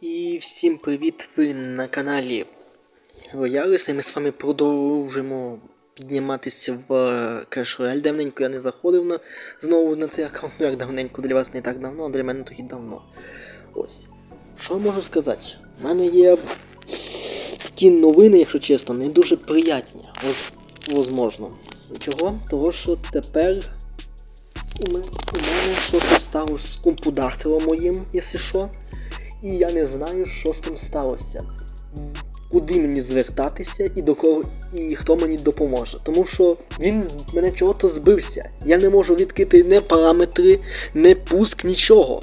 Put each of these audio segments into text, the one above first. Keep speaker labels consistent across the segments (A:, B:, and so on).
A: І всім привіт! Ви на каналі Рояліс, і ми з вами продовжимо підніматися в Clash Royale. Давненько я не заходив на, знову на цей аккаунт, як давненько для вас не так давно, а для мене трохи давно. Ось. Що можу сказати? У мене є такі новини, якщо чесно, не дуже приятні. Возможно. Чого? Того, що тепер у мене, у мене щось сталося з компудартером моїм, якщо що. І я не знаю, що з тим сталося. Куди мені звертатися і до кого і хто мені допоможе. Тому що він з мене чого-то збився. Я не можу відкрити не параметри, не пуск, нічого.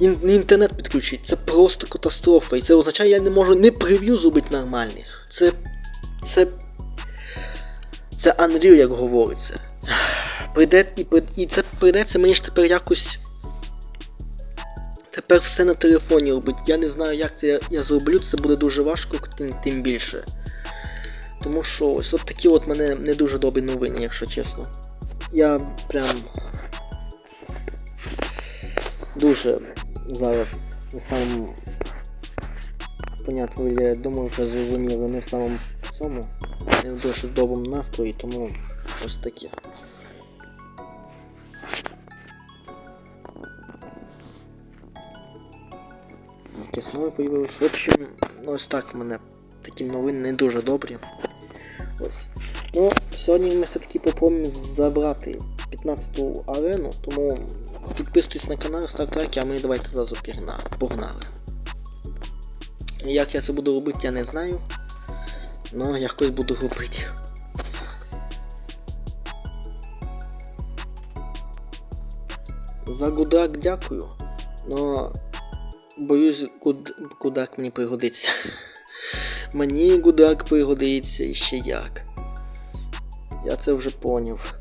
A: Ін, не інтернет підключити. Це просто катастрофа. І це означає, я не можу не прев'ю зробити нормальних. Це. Це. Це Unreal, як говориться. Прийде, і, і це прийдеться мені ж тепер якось. Тепер все на телефоні робить. Я не знаю, як це я, я зроблю, це буде дуже важко, тим, більше. Тому що ось от такі от мене не дуже добрі новини, якщо чесно. Я прям дуже зараз на самому понятно, я думаю, вже зрозуміло, не в самому цьому, не в дуже доброму настрої, тому ось таке. Якісь нові появились. В общем, ну, ось так в мене такі новини не дуже добрі. Ось. Ну, сьогодні ми все-таки попробуємо забрати 15-ту арену, тому підписуйтесь на канал, ставте лайки, а ми давайте зразу погнали. Як я це буду робити, я не знаю. Ну, якось буду робити. За гудак дякую. Но боюсь, гуд... гудак мені пригодиться. мені гудак пригодиться і ще як. Я це вже поняв.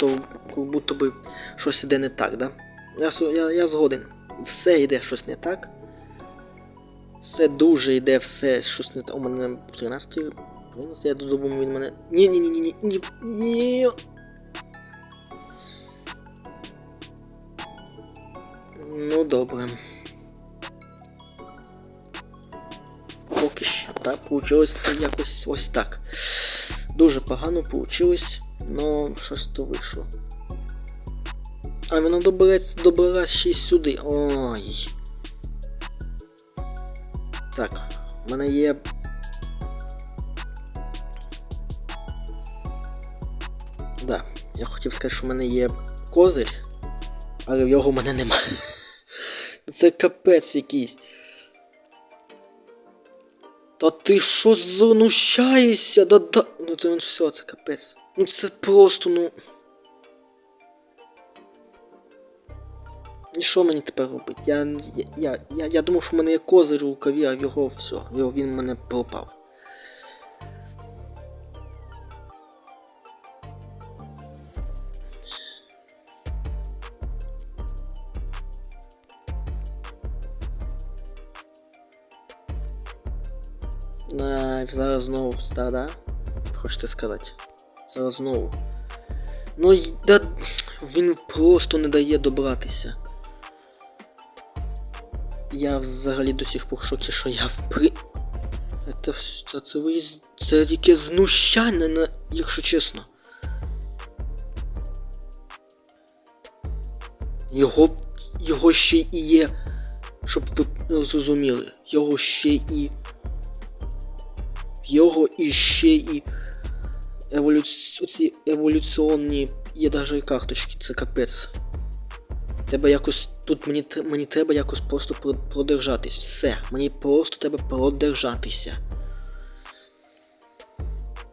A: То будто би щось іде не так, да? Я, я, я згоден. Все йде щось не так. Все дуже йде, все щось не так. У мене 13 13 я додому він мене. Ні, ні, ні, ні, ні, ні. Ну добре. Поки що так получилось якось ось так. Дуже погано получилось, но щось то вийшло. А воно добереться, добереться ще й сюди. Ой. Так, в мене є. Да, я хотів сказати, що в мене є козир, але в його в мене немає. Це капець якийсь. Та ти що знущаєшся? Да, да. Ну це він все, це капець. Ну це просто, ну. І що мені тепер робити? Я, я, я, я, я думав, що в мене є козир у рукаві, а його все. Його, він мене пропав. А, зараз знову стара. Хочете сказати? Зараз знову. Ну да, він просто не дає добратися. Я взагалі до сих пор шокі, що я впри. Це, це, це, це яке знущання, якщо чесно. Його. Його ще і є. Щоб ви зрозуміли. Його ще і. Його і ще і. Еволюці... Оці еволюціонні є даже карточки, це капець. Треба якось. Тут мені, мені треба якось просто про- продержатись. Все. Мені просто треба продержатися.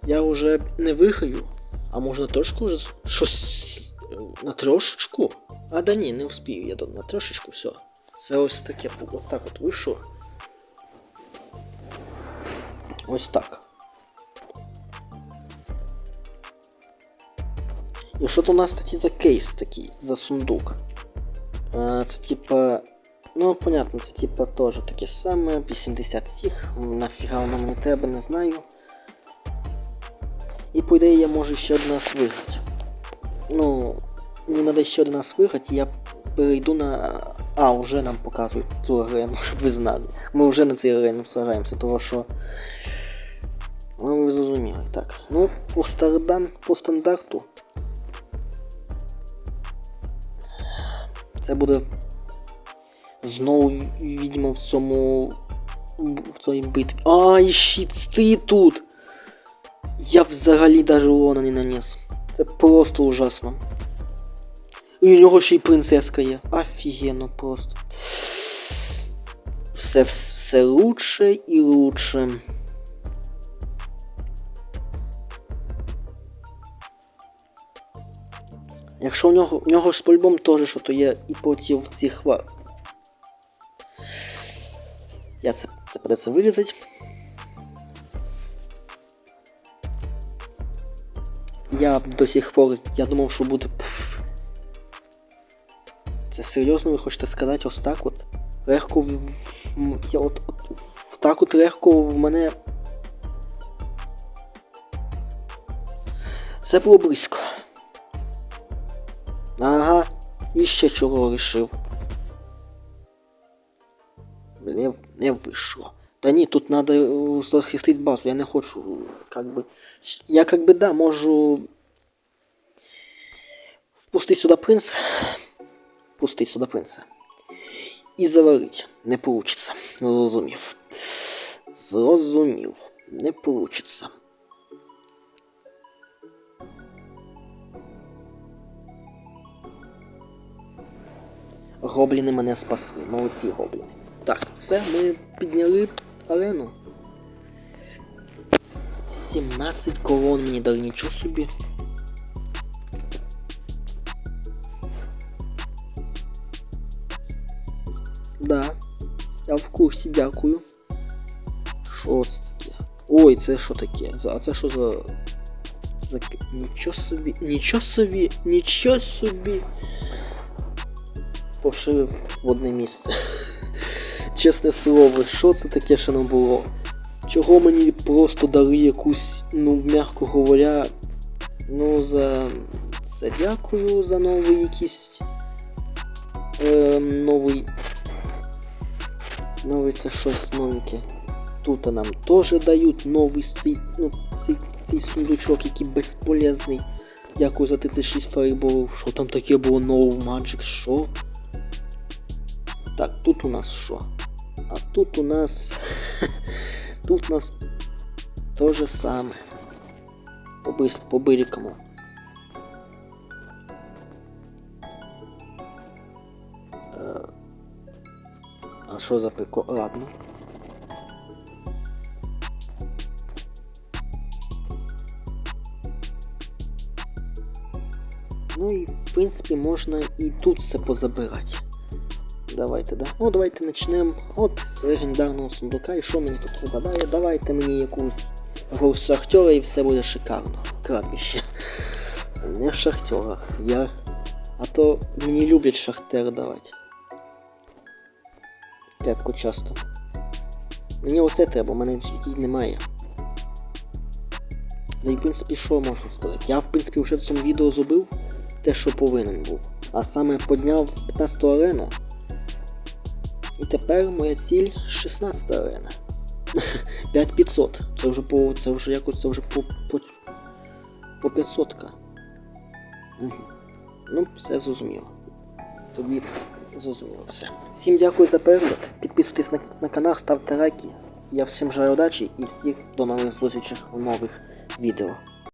A: Я вже не виграю, а може на трошку вже щось. На трошечку? А да ні, не вспію, я на трошечку все. Це ось таке, ось так от вийшло. Ось так. І що то у нас тоді за кейс такий, за сундук? Це типа Ну, понятно, це типа теж таке саме, 80 всіх, нафіга воно мені треба, не знаю. І по ідеї я можу ще один раз виграти. Ну, мені треба ще один раз виграти, я перейду на. А, вже нам показують цю арену, щоб ви знали. Ми вже на цій арені сражаємося, того що. Ну, ви зрозуміли. Так. Ну, по, стардан, по стандарту. Це буде знову відьма в цьому. в цій битві. Ай, щит, ти тут! Я взагалі даже урона не наніс. Це просто ужасно. І у нього ще й принцеска є. Офігенно просто. Все, все лучше і лучше. Якщо у нього, у нього ж по-любому теж що то є і проти цих ва. Я це, це придеться вирізати. Я до сих пор, я думав, що буде. Пф. Це серйозно ви хочете сказати ось так от? Легко в... в- я от, от в- так от легко в мене. Це було близько. Ага, і чого рішив. Не, не вийшло. Та ні, тут треба захистити базу, я не хочу, как бы. Я как бы да, можу. Впустити сюди принца. Пустити сюди принца. І заварить. Не получится. Зрозумів. Зрозумів. Не получится. Гобліни мене спасли. Молодці гобліни. Так, все, ми підняли арену. 17 колон мені дали нічого собі. Да. Я в курсі, дякую. Що це таке? Ой, це що таке? А це що за. за... Нічого собі. Нічого собі, нічого собі. Пошив в одне місце. Чесне слово, що це таке ще не було? Чого мені просто дали якусь, ну, м'яко говоря, ну, за це дякую за новий якийсь. Е, новий. Новий це щось новеньке. Тут нам теж дають новий цей, ну, цей, цей сундучок, який безполезний. Дякую за 36 фаерболів. Що там таке було No Magic? Що? Так, тут у нас що? А тут у нас. Тут у нас то же саме. По, бирикому. Е, А що за прикол? Ладно. Ну і в принципі можна і тут все позабирати. Давайте, да. Ну давайте почнемо от з легендарного сундука. І що мені тут випадає? Давайте мені якусь гру шахтера і все буде шикарно. Кладбище. Не шахтера. Я. А то мені люблять шахтер давати. Кепку часто. Мені оце треба, у мене її немає. Да і в принципі що можна сказати? Я в принципі вже в цьому відео зробив те, що повинен був. А саме підняв 15 арену. І тепер моя ціль 16 арена. 5500. Це вже по. Це вже якось це вже по. по, по 500. -ка. Угу. Ну, все зрозуміло. Тоді зрозуміло все. Всім дякую за перегляд. Підписуйтесь на, на канал, ставте лайки. Я всім желаю удачі і всіх до нових зустрічей у нових відео.